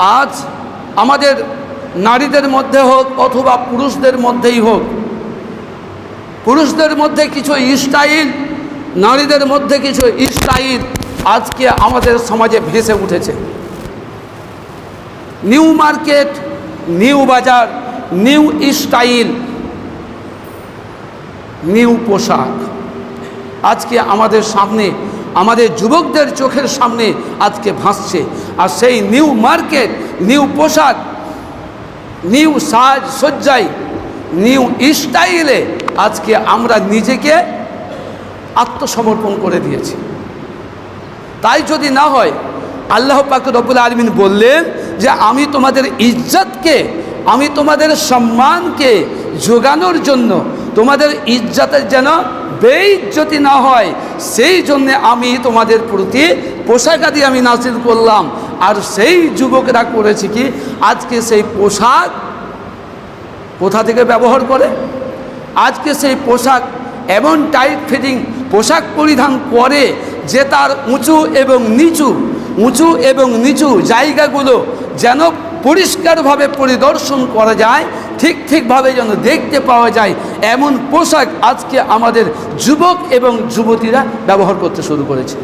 আজ আমাদের নারীদের মধ্যে হোক অথবা পুরুষদের মধ্যেই হোক, পুরুষদের মধ্যে কিছু স্টাইল, নারীদের মধ্যে কিছু স্টাইল আজকে আমাদের সমাজে ভেসে উঠেছে। নিউ মার্কেট, নিউ বাজার, নিউ স্টাইল, নিউ পোশাক। আজকে আমাদের সামনে, আমাদের যুবকদের চোখের সামনে আজকে ভাসছে। আর সেই নিউ মার্কেট, নিউ পোশাক, নিউ সাজ সজ্জায়, নিউ স্টাইলে আজকে আমরা নিজেকে আত্মসমর্পণ করে দিয়েছি। তাই যদি না হয়, আল্লাহ পাক রব্বুল আলমিন বললেন যে, আমি তোমাদের ইজ্জতকে, আমি তোমাদের সম্মানকে যোগানোর জন্য তোমাদের ইজ্জতের যেন বেইজ্জতি না হয়, সেই জন্যে আমি তোমাদের প্রতি পোশাকাদি আমি নাসিল করলাম। আর সেই যুবকরা করেছে কি, আজকে সেই পোশাক কোথা থেকে ব্যবহার করে? আজকে সেই পোশাক এমন টাইট ফিটিং পোশাক পরিধান করে যে তার উঁচু এবং নিচু, উঁচু এবং নিচু জায়গাগুলো যেন পরিষ্কারভাবে পরিদর্শন করা যায় ঠিক ঠিকভাবে যেন দেখতে পাওয়া যায়, এমন পোশাক আজকে আমাদের যুবক এবং যুবতীরা ব্যবহার করতে শুরু করেছে।